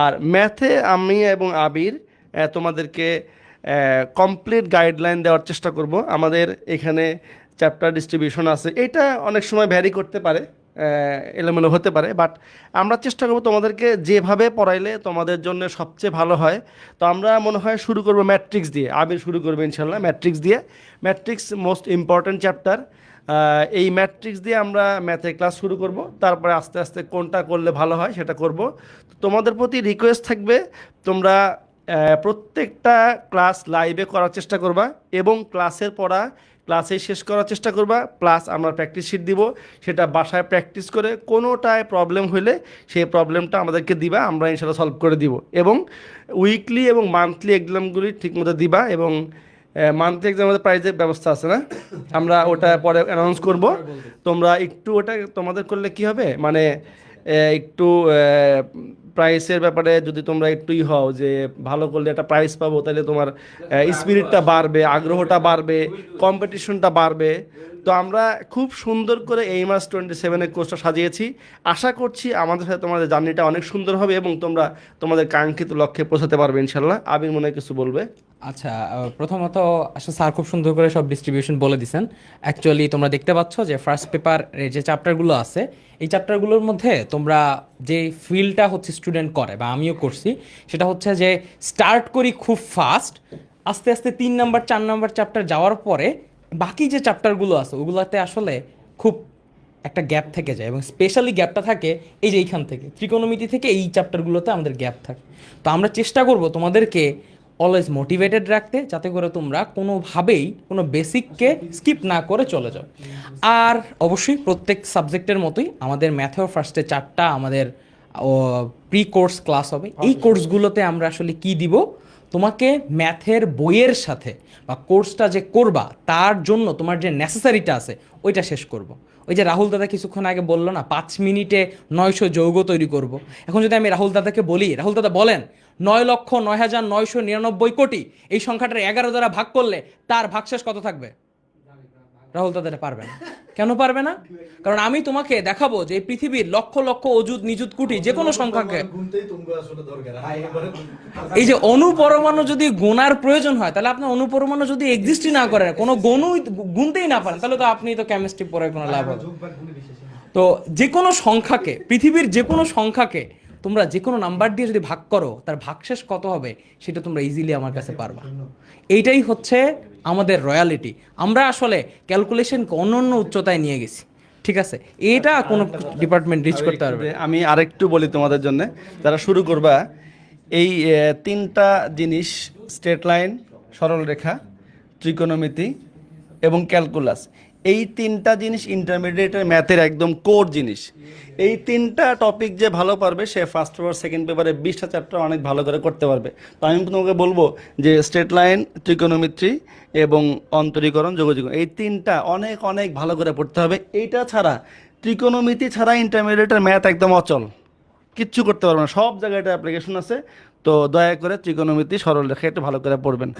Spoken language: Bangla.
আর ম্যাথে আমি এবং আবির তোমাদেরকে কমপ্লিট গাইডলাইন দেওয়ার চেষ্টা করব। আমাদের এখানে চ্যাপ্টার ডিস্ট্রিবিউশন আছে। এটা অনেক সময় ভ্যারি করতে পারে এলোমেলো হতে পারে বাট আমরা চেষ্টা করব তোমাদেরকে যেভাবে পড়াইলে তোমাদের জন্য সবচেয়ে ভালো হয়। তো আমরা মনে হয় শুরু করব ম্যাট্রিক্স দিয়ে। আবির শুরু করবে ইনশাল্লাহ ম্যাট্রিক্স দিয়ে। ম্যাট্রিক্স মোস্ট ইম্পর্ট্যান্ট চ্যাপ্টার এই ম্যাট্রিক্স দিয়ে আমরা ম্যাথে ক্লাস শুরু করব। তারপরে আস্তে আস্তে কোনটা করলে ভালো হয় সেটা করব। তোমাদের প্রতি রিকোয়েস্ট থাকবে, তোমরা প্রত্যেকটা ক্লাস লাইভে করার চেষ্টা করবা এবং ক্লাসের পড়া ক্লাসে শেষ করার চেষ্টা করবা প্লাস আমরা প্র্যাকটিস শিট দিব। সেটা বাসায় প্র্যাকটিস করে কোনোটায় প্রবলেম হলে সেই প্রবলেমটা আমাদেরকে দিবা, আমরা ইনশাল্লাহ সলভ করে দিব এবং উইকলি এবং মান্থলি এক্সামগুলি ঠিকমতো দিবা এবং মান্থলি এক্সাম আমাদের প্রাইজের ব্যবস্থা আছে না? আমরা ওটা পরে অ্যানাউন্স করব। তোমরা একটু ওটা তোমাদের করলে কি হবে? মানে একটু প্রাইসের ব্যাপারে যদি তোমরা একটুই হও যে ভালো করলে একটা প্রাইস পাবো, তাহলে তোমার স্পিরিটটা বাড়বে, আগ্রহটা বাড়বে কম্পিটিশনটা বাড়বে। তো আমরা খুব সুন্দর করে এই মাস টোয়েন্টি সেভেনের কোর্সটা সাজিয়েছি। আশা করছি আমাদের সাথে তোমাদের জার্নিটা অনেক সুন্দর হবে এবং তোমরা তোমাদের কাঙ্ক্ষিত লক্ষ্যে পৌঁছাতে পারবে ইনশাল্লাহ আবির মনে কিছু বলবে? আচ্ছা প্রথমত আসলে স্যার খুব সুন্দর করে সব ডিস্ট্রিবিউশন বলে দিছেন। অ্যাকচুয়ালি তোমরা দেখতে পাচ্ছ যে ফার্স্ট পেপার যে চ্যাপ্টারগুলো আছে, এই চ্যাপ্টারগুলোর মধ্যে তোমরা যে ফিলটা হচ্ছে স্টুডেন্ট করে বা আমিও করছি, সেটা হচ্ছে যে স্টার্ট করি খুব ফাস্ট আস্তে আস্তে তিন নাম্বার চার নাম্বার চ্যাপ্টার যাওয়ার পরে বাকি যে চ্যাপ্টারগুলো আছে, ওগুলোতে আসলে খুব একটা গ্যাপ থেকে যায় এবং স্পেশালি গ্যাপটা থাকে এই যে এইখান থেকে। ত্রিকোণমিতি থেকে এই চ্যাপ্টারগুলোতে আমাদের গ্যাপ থাকে। তো আমরা চেষ্টা করব তোমাদেরকে অলওয়েজ মোটিভেটেড রাখতে যাতে করে তোমরা কোনোভাবেই কোনো বেসিককে স্কিপ না করে চলে যাও আর অবশ্যই প্রত্যেক সাবজেক্টের মতোই আমাদের ম্যাথেও ফার্স্টে চারটা আমাদের প্রি কোর্স ক্লাস হবে এই কোর্সগুলোতে আমরা আসলে কি দিব তোমাকে ম্যাথের বইয়ের সাথে বা কোর্সটা যে করবা তার জন্য তোমার যে নেসেসারিটা আছে ওইটা শেষ করব। ওই যে রাহুল দাদা কিছুক্ষণ আগে বলল না পাঁচ মিনিটে নয়শো যৌগ তৈরি করব। এখন যদি আমি রাহুল দাদাকে বলি রাহুল দাদা বলেন নয় লক্ষ নয় হাজার নয়শো নিরানব্বই কোটি। এই সংখ্যাটার এগারো দ্বারা ভাগ করলে তার ভাগশেষ কত থাকবে? রাহুল এটা পারবে না। কেন পারবে না? কারণ আমি তোমাকে দেখাবো যে পৃথিবীর লক্ষ লক্ষ অজুত নিযুত কোটি যে কোনো সংখ্যাকে এই যে অনুপরমাণু যদি গোনার প্রয়োজন হয়, তাহলে আপনার অনুপরমাণু যদি এক্সিস্টই না করে, কোনো গণুই গুনতেই না পারেন তাহলে তো আপনি তো কেমিস্ট্রি পড়ে কোনো লাভ হবে। তো যে কোনো সংখ্যাকে, পৃথিবীর যে কোনো সংখ্যাকে তোমরা যে কোনো নাম্বার দিয়ে যদি ভাগ করো তার ভাগশেষ কত হবে? সেটা তোমরা ইজিলি আমার কাছে পারবা। এইটাই হচ্ছে আমাদের রয়্যালিটি আমরা আসলে ক্যালকুলেশনকে অন্য অন্য উচ্চতায় নিয়ে গেছি। ঠিক আছে? এটা কোনো ডিপার্টমেন্ট রিচ করতে পারবে। আমি আরেকটু বলি তোমাদের জন্য। যারা শুরু করবা এই তিনটা জিনিস স্ট্রেট লাইন সরলরেখা ত্রিকোণমিতি এবং ক্যালকুলাস। এই তিনটা জিনিস ইন্টারমিডিয়েটের ম্যাথের একদম কোর জিনিস। এই তিনটা টপিক যে ভালো পারবে, সে ফার্স্ট পেপার সেকেন্ড পেপারে বিশটা চ্যাপ্টার অনেক ভালো করে করতে পারবে। তো আমি তোমাকে বলব যে স্ট্রেট লাইন ত্রিকোণমিত্রি এবং অন্তরীকরণ যোগাযোগ এই তিনটা অনেক অনেক ভালো করে পড়তে হবে। এইটা ছাড়া ত্রিকোণমিতি ছাড়া ইন্টারমিডিয়েটের ম্যাথ একদম অচল। কিচ্ছু করতে পারবে না। সব জায়গায় এটা অ্যাপ্লিকেশন আছে। তো দয়া করে ত্রিকোণমিতি সরল রেখে একটু ভালো করে পড়বেন।